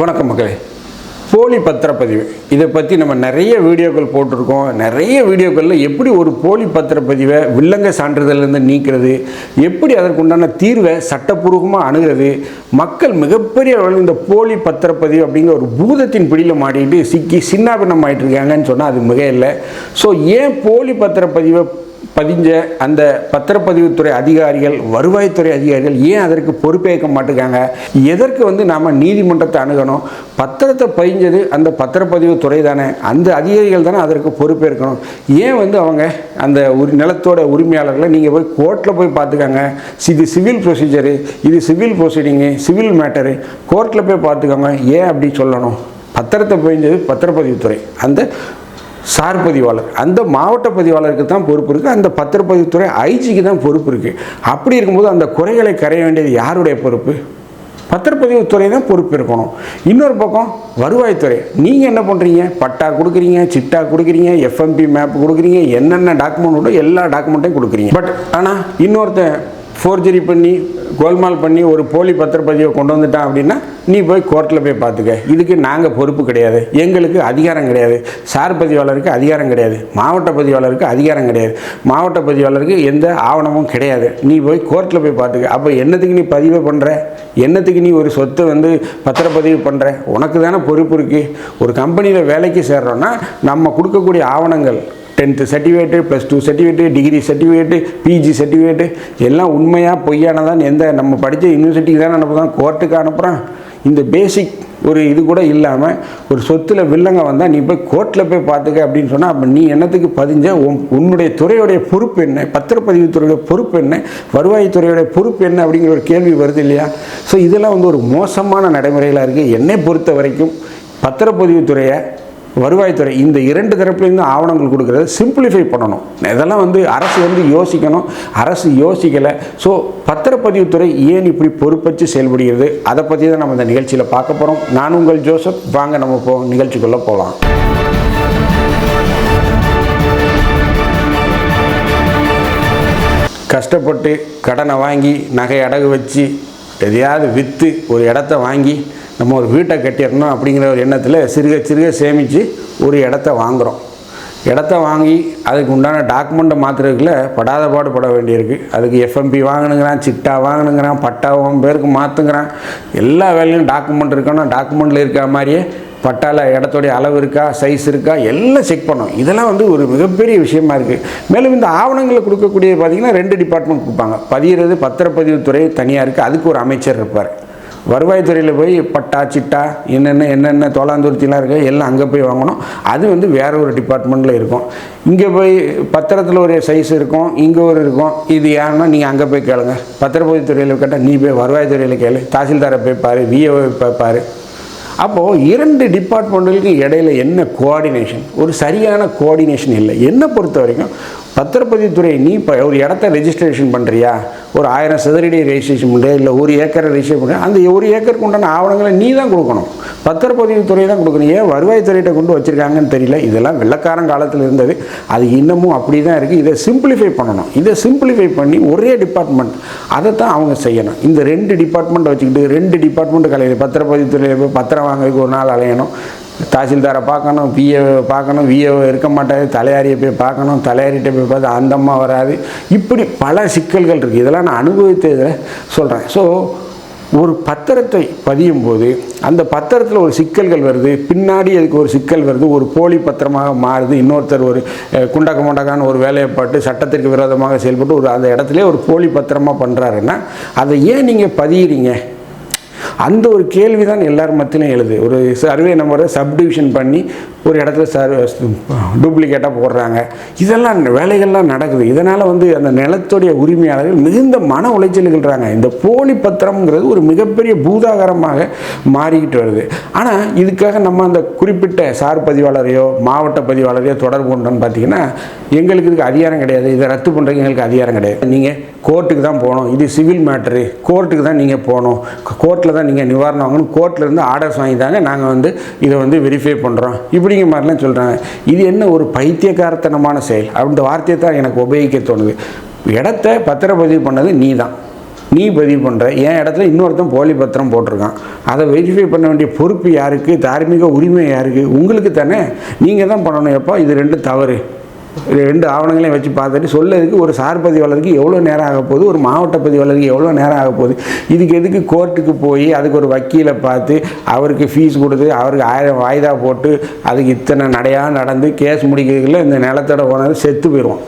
வணக்கம் மக்களே. போலி பத்திரப்பதிவு. இதை பற்றி நம்ம நிறைய வீடியோக்கள் போட்டிருக்கோம். நிறைய வீடியோக்களில் எப்படி ஒரு போலி பத்திரப்பதிவை வில்லங்க சான்றிதழ்லேருந்து நீக்கிறது எப்படி அதற்குண்டான தீர்வை சட்டப்பூர்வமாக அணுகிறது மக்கள் மிகப்பெரிய அளவில் இந்த போலி பத்திரப்பதிவு அப்படிங்கிற ஒரு பூதத்தின் பிடியில் மாட்டிக்கிட்டு சிக்கி சின்னாபின்னம் ஆயிட்டு இருக்காங்கன்னு சொன்னால் அது மிக இல்லை ஸோ ஏன் போலி பத்திரப்பதிவை பதிஞ்ச அந்த பத்திரப்பதிவுத்துறை அதிகாரிகள் வருவாய்த்துறை அதிகாரிகள் ஏன் அதற்கு பொறுப்பேற்க மாட்டேங்காங்க? எதற்கு வந்து நாம் நீதிமன்றத்தை அணுகணும்? பத்திரத்தை பதிஞ்சது அந்த பத்திரப்பதிவு துறை தானே. அந்த அதிகாரிகள் தானே அதற்கு பொறுப்பேற்கணும். ஏன் வந்து அவங்க அந்த உரி நிலத்தோட உரிமையாளர்களை நீங்கள் போய் கோர்ட்டில் போய் பார்த்துக்கோங்க. இது சிவில் ப்ரொசீஜரு இது சிவில் ப்ரொசீடிங்கு சிவில் மேட்டரு. கோர்ட்டில் போய் பார்த்துக்கோங்க. ஏன் அப்படி சொல்லணும்? பத்திரத்தை பதிஞ்சது பத்திரப்பதிவுத்துறை. அந்த சார் பதிவாளர். அந்த மாவட்ட பதிவாளருக்கு தான் பொறுப்பு இருக்குது அந்த பத்திரப்பதிவுத்துறை ஐஜிக்கு தான் பொறுப்பு இருக்குது அப்படி இருக்கும்போது அந்த குறைகளை கரைய வேண்டியது யாருடைய பொறுப்பு? பத்திரப்பதிவுத்துறை தான் பொறுப்பு இருக்கணும். இன்னொரு பக்கம் வருவாய்த்துறை. நீங்கள் என்ன பண்ணுறீங்க பட்டா கொடுக்குறீங்க சிட்டா கொடுக்குறீங்க எஃப்எம்பி மேப் கொடுக்குறீங்க என்னென்ன டாக்குமெண்ட்டோ எல்லா டாக்குமெண்ட்டையும் கொடுக்குறீங்க. பட் ஆனால் இன்னொருத்தன் ஃபோர்ஜரி பண்ணி கோல்மால் பண்ணி ஒரு போலி பத்திரப்பதிவை கொண்டு வந்துட்டான் அப்படின்னா நீ போய் கோர்ட்டில் போய் பார்த்துக்க. இதுக்கு நாங்கள் பொறுப்பு கிடையாது. எங்களுக்கு அதிகாரம் கிடையாது. சார் பதிவாளருக்கு அதிகாரம் கிடையாது. மாவட்ட பதிவாளருக்கு அதிகாரம் கிடையாது. மாவட்ட பதிவாளருக்கு எந்த ஆவணமும் கிடையாது. நீ போய் கோர்ட்டில் போய் பார்த்துக்க. அப்போ என்னத்துக்கு நீ பதிவு பண்ணுற என்னத்துக்கு நீ ஒரு சொத்தை வந்து பத்திரப்பதிவு பண்ணுற உனக்கு தானே பொறுப்பு இருக்குது ஒரு கம்பெனியில் வேலைக்கு சேர்றோன்னா நம்ம கொடுக்கக்கூடிய ஆவணங்கள் tenth certificate plus two certificate degree certificate PG certificate எல்லாம் உண்மையாக பொய்யானதான் எந்த நம்ம படித்த யூனிவர்சிட்டிக்கு தானே அனுப்புகிறோம் கோர்ட்டுக்கு அனுப்புகிறோம் இந்த பேசிக் ஒரு இது கூட இல்லாமல் ஒரு சொத்தில் வில்லங்க வந்தால் நீ போய் கோர்ட்டில் போய் பார்த்துக்க அப்படின்னு சொன்னால் அப்போ நீ என்னத்துக்கு பதிஞ்ச உன் உன்னுடைய துறையுடைய பொறுப்பு என்ன? பத்திரப்பதிவுத்துறையுடைய பொறுப்பு என்ன? வருவாய்த்துறையுடைய பொறுப்பு என்ன? அப்படிங்கிற ஒரு கேள்வி வருது இல்லையா? ஸோ இதெல்லாம் வந்து ஒரு மோசமான நடைமுறைகளாக இருக்குது என்னை பொறுத்த வரைக்கும் பத்திரப்பதிவுத்துறையை வருவாய்த்துறை இந்த இரண்டு தரப்புலேருந்து ஆவணங்கள் கொடுக்குறத சிம்பிளிஃபை பண்ணணும். இதெல்லாம் வந்து அரசு வந்து யோசிக்கணும். அரசு யோசிக்கலை. ஸோ பத்திரப்பதிவுத்துறை ஏன் இப்படி பொறுப்பச்சு செயல்படுகிறது? அதை பற்றி தான் நம்ம இந்த நிகழ்ச்சியில் பார்க்க போகிறோம் நான் உங்கள் ஜோசப். வாங்க நம்ம போ நிகழ்ச்சிக்குள்ளே போகலாம். கஷ்டப்பட்டு கடனை வாங்கி நகை அடகு வச்சு எதையாவது விற்று ஒரு இடத்த வாங்கி நம்ம ஒரு வீட்டை கட்டிடணும் அப்படிங்கிற ஒரு எண்ணத்தில் சிறுக சிறுக சேமித்து ஒரு இடத்த வாங்குகிறோம் இடத்த வாங்கி அதுக்கு உண்டான டாக்குமெண்ட்டை மாற்றுறதுக்குள்ள படாத பாடு பட வேண்டியிருக்கு. அதுக்கு எஃப்எம்பி வாங்கணுங்கிறான் சிட்டா வாங்கணுங்கிறான் பட்டாவும் பேருக்கு மாற்றுங்கிறான் எல்லா வேலையும் டாக்குமெண்ட் இருக்கணும். டாக்குமெண்ட்டில் இருக்கிற மாதிரியே பட்டால இடத்துடைய அளவு இருக்கா சைஸ் இருக்கா எல்லாம் செக் பண்ணோம் இதெல்லாம் வந்து ஒரு மிகப்பெரிய விஷயமா இருக்குது மேலும் இந்த ஆவணங்களை கொடுக்கக்கூடிய பார்த்திங்கன்னா ரெண்டு டிபார்ட்மெண்ட் கொடுப்பாங்க. பதிகிறது பத்திரப்பதிவுத்துறை தனியாக இருக்குது அதுக்கு ஒரு அமைச்சர் இருப்பார். வருவாய்த்துறையில் போய் பட்டா சிட்டா என்னென்ன என்னென்ன தோலாந்துருத்திலாம் இருக்குது எல்லாம் அங்கே போய் வாங்கணும். அது வந்து வேற ஒரு டிபார்ட்மெண்ட்டில் இருக்கும். இங்கே போய் பத்திரத்தில் ஒரு சைஸ் இருக்கும் இங்கே ஒரு இருக்கும். இது ஏன்னா நீங்கள் அங்கே போய் கேளுங்க. பத்திரப்பதித்துறையில் கேட்டால் நீ போய் வருவாய்த்துறையில் கேளு. தாசில்தாரை போய் பாரு விஏஓ போய் பாரு. அப்போது இரண்டு டிபார்ட்மெண்ட்டுகளுக்கு இடையில என்ன கோஆர்டினேஷன் ஒரு சரியான கோஆர்டினேஷன் இல்லை. என்னை பொறுத்த வரைக்கும் பத்திரப்பதிவுத்துறை நீ இப்போ ஒரு இடத்த ரெஜிஸ்ட்ரேஷன் பண்ணுறியா ஒரு ஆயிரம் சதுரடி ரெஜிஸ்ட்ரேஷன் பண்ணுறியா இல்லை ஒரு ஏக்கரை ரெஜிஸ்ட்ரேஷன் பண்ணுறியா அந்த ஒரு ஏக்கருக்கு உண்டான ஆவணங்களை நீ தான் கொடுக்கணும். பத்திரப்பதிவுத்துறை தான் கொடுக்கணும். ஏன் வருவாய்த்துறையிட்ட கொண்டு வச்சுருக்காங்கன்னு தெரியல. இதெல்லாம் வெள்ளக்காரன் காலத்தில் இருந்தது. அது இன்னமும் அப்படி தான் இருக்குது இதை சிம்பிளிஃபை பண்ணணும். இதை சிம்பிளிஃபை பண்ணி ஒரே டிபார்ட்மெண்ட் அதை தான் அவங்க செய்யணும். இந்த ரெண்டு டிபார்ட்மெண்ட்டை வச்சுக்கிட்டு ரெண்டு டிபார்ட்மெண்ட் கலையில் பத்திரப்பதிவுத்துறையில் போய் பத்திரம் வாங்கிறதுக்கு ஒரு நாள் அலையணும். தாசில்தாரை பார்க்கணும் பிஏ பார்க்கணும் விஏ இருக்க மாட்டாரு. தலையாரியை போய் பார்க்கணும் தலையாரிட்ட போய் பார்த்து அந்த அம்மா வராது. இப்படி பல சிக்கல்கள் இருக்குது இதெல்லாம் நான் அனுபவித்ததில் சொல்கிறேன் ஸோ ஒரு பத்திரத்தை பதியும் போது அந்த பத்திரத்தில் ஒரு சிக்கல்கள் வருது பின்னாடி அதுக்கு ஒரு சிக்கல் வருது ஒரு போலி பத்திரமாக மாறுது இன்னொருத்தர் ஒரு குண்டக்க முண்டக்கான ஒரு வேலையை பட்டு சட்டத்திற்கு விரோதமாக செயல்பட்டு ஒரு அந்த இடத்துல ஒரு போலி பத்திரமாக பண்ணுறாருன்னா அதை ஏன் நீங்கள் பதியிறீங்க? அந்த ஒரு கேள்வி தான் எல்லார் மத்தியிலும் எழுது. ஒரு சர்வே நம்பரை சப்டிவிஷன் பண்ணி ஒரு இடத்துல சர் டூப்ளிகேட்டாக போடுறாங்க. இதெல்லாம் வேலைகள்லாம் நடக்குது. இதனால் வந்து அந்த நிலத்துடைய உரிமையாளர்கள் மிகுந்த மன உளைச்சலுகிறாங்க இந்த போலி பத்திரம்ங்கிறது ஒரு மிகப்பெரிய பூதாகரமாக மாறிக்கிட்டு வருது. ஆனால் இதுக்காக நம்ம அந்த குறிப்பிட்ட சார் பதிவாளரையோ மாவட்ட பதிவாளரையோ தொடர்பு கொண்டோம்னு பார்த்தீங்கன்னா எங்களுக்கு இதுக்கு அதிகாரம் கிடையாது. இதை ரத்து பண்ணுறதுக்கு எங்களுக்கு அதிகாரம் கிடையாது. நீங்கள் கோர்ட்டுக்கு தான் போகணும். இது சிவில் மேட்ரு. கோர்ட்டுக்கு தான் நீங்கள் போகணும். கோர்ட்டில் தான் நீங்கள் நிவாரணம் வாங்கணும். கோர்ட்டில் இருந்து ஆர்டர்ஸ் வாங்கி தாங்க நாங்கள் வந்து இதை வந்து வெரிஃபை பண்ணுறோம் அப்படிங்க மாதிரிலாம் சொல்கிறாங்க இது என்ன ஒரு பைத்தியக்காரத்தனமான செயல்? அப்படின்ற வார்த்தையை தான் எனக்கு உபயோகிக்க தோணுது. இடத்த பத்திரப்பதிவு பண்ணது நீ தான் நீ பதிவு பண்ணுற என் இடத்துல இன்னொருத்தன் போலி பத்திரம் போட்டிருக்கான். அதை வெரிஃபை பண்ண வேண்டிய பொறுப்பு யாருக்கு? தார்மீக உரிமை யாருக்கு? உங்களுக்கு தானே. நீங்கள் தான் பண்ணணும். எப்போ இது ரெண்டும் தவறு. ரெண்டு ஆவணங்களையும் வச்சு பார்த்துட்டு சொல்லதுக்கு ஒரு சார் பதிவாளருக்கு எவ்வளோ நேரம் ஆக போகுது ஒரு மாவட்ட பதிவாளருக்கு எவ்வளோ நேரம் ஆக போகுது. இதுக்கு எதுக்கு கோர்ட்டுக்கு போய் அதுக்கு ஒரு வக்கீலை பார்த்து அவருக்கு ஃபீஸ் கொடுத்து அவருக்கு ஆயிரம் வாய்தா போட்டு அதுக்கு இத்தனை நடையாக நடந்து கேஸ் முடிக்கிறதுக்குள்ள இந்த நிலத்தோட ஓனர் செத்து போயிடுவான்.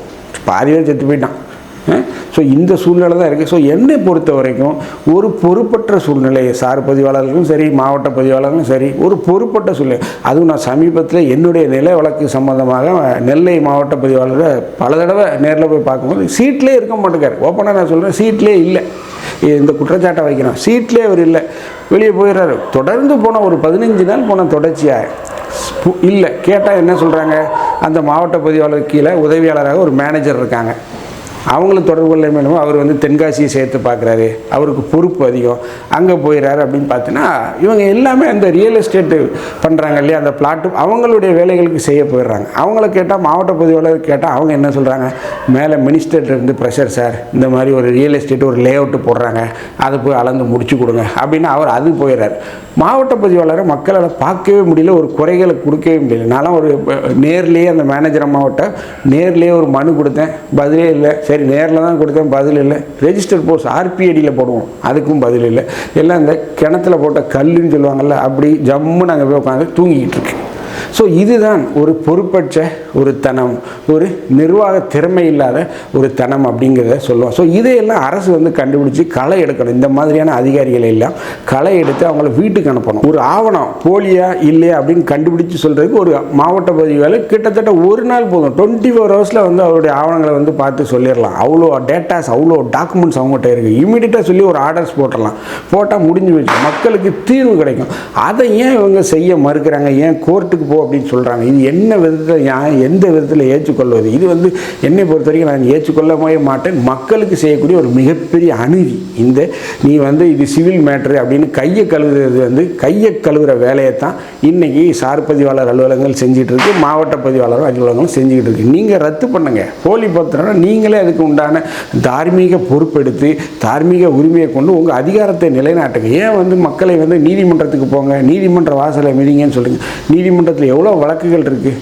பாதி பேர் செத்து போயிட்டான். ஸோ இந்த சூழ்நிலை தான் இருக்குது ஸோ என்னை பொறுத்த வரைக்கும் ஒரு பொறுப்பற்ற சூழ்நிலை சார் பதிவாளர்களும் சரி மாவட்ட பதிவாளர்களும் சரி ஒரு பொறுப்பற்ற சூழ்நிலை. அதுவும் நான் சமீபத்தில் என்னுடைய நில வழக்கு சம்பந்தமாக நெல்லை மாவட்ட பதிவாளரை பல தடவை நேரில் போய் பார்க்கும்போது சீட்லேயே இருக்க மாட்டேங்கார் ஓப்பனாக நான் சொல்கிறேன் சீட்லேயே இல்லை. இந்த குற்றச்சாட்டை வைக்கிறோம் சீட்லேயே அவர் இல்லை. வெளியே போயிடுறாரு. தொடர்ந்து போன ஒரு பதினஞ்சு நாள் போன தொடர்ச்சியாக இல்லை. கேட்டால் என்ன சொல்கிறாங்க அந்த மாவட்ட பதிவாளர் கீழே உதவியாளராக ஒரு மேனேஜர் இருக்காங்க. அவங்களும் தொடர்பு கொள்ள வேணும் அவர் வந்து தென்காசியை சேர்த்து பார்க்குறாரு. அவருக்கு பொறுப்பு அதிகம். அங்கே போயிடுறாரு அப்படின்னு பார்த்தீங்கன்னா இவங்க எல்லாமே அந்த ரியல் எஸ்டேட்டு பண்ணுறாங்க இல்லையா அந்த பிளாட்டு அவங்களுடைய வேலைகளுக்கு செய்ய போயிடுறாங்க. அவங்கள கேட்டால் மாவட்ட பதிவாளர் கேட்டால் அவங்க என்ன சொல்கிறாங்க மேலே மினிஸ்டர்கிட்ட இருந்து ப்ரெஷர் சார் இந்த மாதிரி ஒரு ரியல் எஸ்டேட் ஒரு லே அவுட்டு போடுறாங்க. அதை போய் அளந்து முடிச்சு கொடுங்க அப்படின்னு அவர் அது போயிடுறாரு மாவட்ட பதிவாளரை மக்களால் பார்க்கவே முடியல ஒரு குறைகளை கொடுக்கவே முடியல. நான்லாம் ஒரு நேர்லேயே அந்த மேனேஜர் அம்மாவட்ட நேர்லேயே ஒரு மனு கொடுத்தேன். பதிலே இல்லை சரி நேரில் தான் கொடுத்தேன் பதில் இல்லை. ரெஜிஸ்டர் போஸ்ட் ஆர்பிஐடியில் போடுவோம். அதுக்கும் பதில் இல்லை. எல்லாம் இந்த கிணத்துல போட்ட கல்லுன்னு சொல்லுவாங்கள்ல அப்படி ஜம்மு நாங்கள் போய் உட்காந்து தூங்கிக்கிட்டு இருக்கு ஸோ இதுதான் ஒரு பொறுப்பற்ற ஒரு தனம் ஒரு நிர்வாக திறமை இல்லாத ஒரு தனம் அப்படிங்கிறத சொல்லுவோம் ஸோ இதையெல்லாம் அரசு வந்து கண்டுபிடிச்சி களை எடுக்கணும். இந்த மாதிரியான அதிகாரிகளை எல்லாம் களை எடுத்து அவங்கள வீட்டுக்கு அனுப்பணும். ஒரு ஆவணம் போலியா இல்லையா அப்படின்னு கண்டுபிடிச்சு சொல்கிறதுக்கு ஒரு மாவட்ட பதிவாளர் கிட்டத்தட்ட ஒரு நாள் போதும். டுவெண்ட்டி ஃபோர் ஹவர்ஸில் வந்து அவருடைய ஆவணங்களை வந்து பார்த்து சொல்லிடலாம். அவ்வளோ டேட்டாஸ் அவ்வளோ டாக்குமெண்ட்ஸ் அவங்ககிட்ட இருக்குது இமீடியட்டாக சொல்லி ஒரு ஆர்டர்ஸ் போட்டுடலாம். போட்டால் முடிஞ்சு வச்சு மக்களுக்கு தீர்வு கிடைக்கும். அதை ஏன் இவங்க செய்ய மறுக்கிறாங்க? ஏன் கோர்ட்டுக்கு போ அப்படின்னு சொல்கிறாங்க இது என்ன விதத்தில் நான் எந்த விதத்தில் ஏற்றுக்கொள்வது? இது வந்து என்னை பொறுத்த வரைக்கும் நான் ஏற்றுக்கொள்ளவே மாட்டேன். மக்களுக்கு செய்யக்கூடிய ஒரு மிகப்பெரிய அநீதி. இந்த நீ வந்து இது சிவில் மேட்ரு அப்படின்னு கையை கழுவுறது வந்து கையை கழுவுற வேலையை தான் இன்றைக்கி சார் பதிவாளர் அலுவலகங்கள் செஞ்சுட்டு இருக்கு மாவட்ட பதிவாளர் அலுவலகங்களும் செஞ்சுக்கிட்டு இருக்கு. நீங்கள் ரத்து பண்ணுங்க. போலி பத்திரம்னா நீங்களே அதுக்கு உண்டான தார்மீக பொறுப்பெடுத்து தார்மீக உரிமையை கொண்டு உங்கள் அதிகாரத்தை நிலைநாட்டுங்க. ஏன் வந்து மக்களை வந்து நீதிமன்றத்துக்கு போங்க நீதிமன்ற வாசலை மிதிங்கன்னு சொல்லுங்கள் நீதிமன்றத்தில் எவ்வளோ வழக்குகள் இருக்குது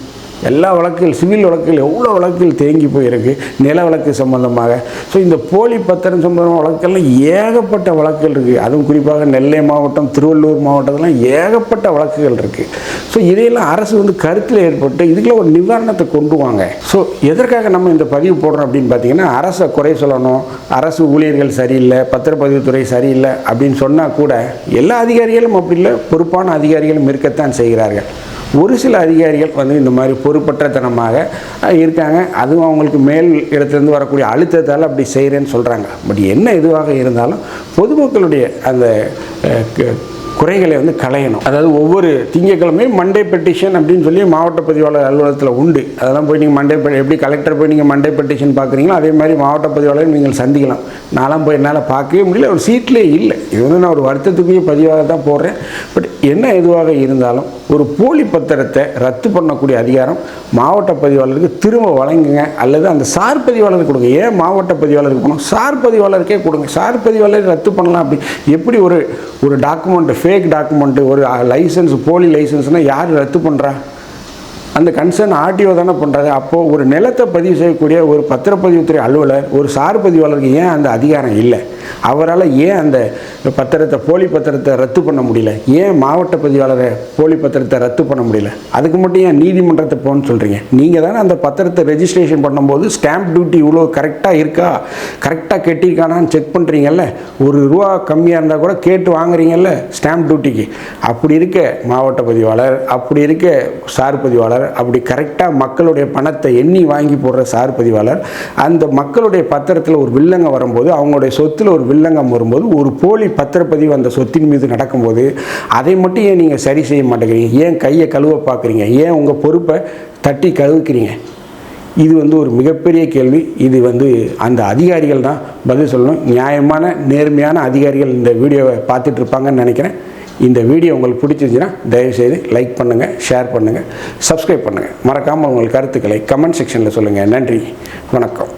எல்லா வழக்குகள் சிவில் வழக்குகள் எவ்வளோ வழக்குகள் தேங்கி போயிருக்கு நில வழக்கு சம்பந்தமாக? ஸோ இந்த போலி பத்திரம் சம்பந்தமான வழக்கெல்லாம் ஏகப்பட்ட வழக்குகள் இருக்குது அதுவும் குறிப்பாக நெல்லை மாவட்டம் திருவள்ளூர் மாவட்டத்திலாம் ஏகப்பட்ட வழக்குகள் இருக்குது ஸோ இதையெல்லாம் அரசு வந்து கருத்தில் ஏற்பட்டு இதுக்குள்ள ஒரு நிவாரணத்தை கொண்டு வாங்க. ஸோ எதற்காக நம்ம இந்த பதிவு போடுறோம் அப்படின்னு பார்த்தீங்கன்னா அரசை குறை சொல்லணும் அரசு ஊழியர்கள் சரியில்லை பத்திரப்பதிவுத்துறை சரியில்லை அப்படின்னு சொன்னால் கூட எல்லா அதிகாரிகளும் அப்படி இல்லை பொறுப்பான அதிகாரிகளும் இருக்கத்தான் செய்கிறார்கள். ஒரு சில அதிகாரிகள் வந்து இந்த மாதிரி பொறுப்பற்றத்தனமாக இருக்காங்க. அதுவும் அவங்களுக்கு மேல் இடத்துலேருந்து வரக்கூடிய அழுத்தத்தால் அப்படி செய்கிறேன்னு சொல்கிறாங்க பட் என்ன இதுவாக இருந்தாலும் பொதுமக்களுடைய அந்த க- குறைகளை வந்து களையணும். அதாவது ஒவ்வொரு திங்கக்கிழமையும் மண்டே பெட்டிஷன் அப்படின்னு சொல்லி மாவட்ட பதிவாளர் அலுவலகத்தில் உண்டு. அதெல்லாம் போய் நீங்கள் மண்டே எப்படி கலெக்டர் போய் நீங்கள் மண்டே பெட்டிஷன் பார்க்குறீங்களோ அதே மாதிரி மாவட்ட பதிவாளர் நீங்கள் சந்திக்கலாம். நான்லாம் போய் என்னால் பார்க்கவே முடியல. ஒரு சீட்லேயே இல்லை. இது வந்து நான் ஒரு வருத்தத்துக்குரிய பதிவாக தான் போடுறேன். பட் என்ன எதுவாக இருந்தாலும் ஒரு போலி பத்திரத்தை ரத்து பண்ணக்கூடிய அதிகாரம் மாவட்ட பதிவாளருக்கு திரும்ப வழங்குங்க. அல்லது அந்த சார் பதிவாளருக்கு கொடுங்க. ஏன் மாவட்ட பதிவாளருக்கு போகணும் சார் பதிவாளருக்கே கொடுங்க. சார் பதிவாளர் ரத்து பண்ணலாம் அப்படி. எப்படி ஒரு ஒரு டாக்குமெண்ட் ஃபேக் டாக்குமெண்ட்டு ஒரு லைசன்ஸ் போலி லைசன்ஸ்னால் யார் ரத்து பண்ணுறா அந்த கன்சர்ன் ஆர்டிஓ தானே பண்ணுறாரு அப்போது ஒரு நிலத்தை பதிவு செய்யக்கூடிய ஒரு பத்திரப்பதிவுத்துறை அலுவலர் ஒரு சார் பதிவாளருக்கு ஏன் அந்த அதிகாரம் இல்லை? அவரால் ஏன் அந்த பத்திரத்தை போலி பத்திரத்தை ரத்து பண்ண முடியல? ஏன் மாவட்ட பதிவாளரை போலி பத்திரத்தை ரத்து பண்ண முடியல? அதுக்கு மட்டும் ஏன் நீதிமன்றத்தை போகணும்னு சொல்கிறீங்க நீங்கள் தானே அந்த பத்திரத்தை ரெஜிஸ்ட்ரேஷன் பண்ணும்போது ஸ்டாம்ப் டியூட்டி இவ்வளோ கரெக்டாக இருக்கா? கரெக்டாக கட்டியிருக்கானான்னு செக் பண்ணுறீங்கல்ல ஒரு ரூபா கம்மியாக இருந்தால் கூட கேட்டு வாங்குறீங்கல்ல ஸ்டாம்ப் டியூட்டிக்கு அப்படி இருக்க மாவட்ட பதிவாளர் அப்படி இருக்க சார் பதிவாளர் அப்படி கரெக்டாக மக்களுடைய பணத்தை எண்ணி வாங்கி போடுற சார் பதிவாளர் அந்த மக்களுடைய பத்திரத்தில் ஒரு வில்லங்க வரும்போது அவங்களுடைய சொத்தில் ஒரு வில்லங்கம் வரும்போது ஒரு போலி பத்திரப்பதிவு அந்த சொத்தின் மீது நடக்கும்போது அதை மட்டும் ஏன் நீங்கள் சரி செய்ய மாட்டேங்கிறீங்க? ஏன் கையை கழுவ பார்க்குறீங்க? ஏன் உங்கள் பொறுப்பை தட்டி கழுவுக்கிறீங்க? இது வந்து ஒரு மிகப்பெரிய கேள்வி. இது வந்து அந்த அதிகாரிகள் தான் பதில் சொல்லணும். நியாயமான நேர்மையான அதிகாரிகள் இந்த வீடியோவை பார்த்துட்டு இருப்பாங்கன்னு நினைக்கிறேன். இந்த வீடியோ உங்களுக்கு பிடிச்சிருந்துச்சுன்னா தயவுசெய்து லைக் பண்ணுங்கள் ஷேர் பண்ணுங்கள் சப்ஸ்கிரைப் பண்ணுங்கள் மறக்காமல் உங்கள் கருத்துக்களை கமெண்ட் செக்ஷனில் சொல்லுங்கள் நன்றி. வணக்கம்.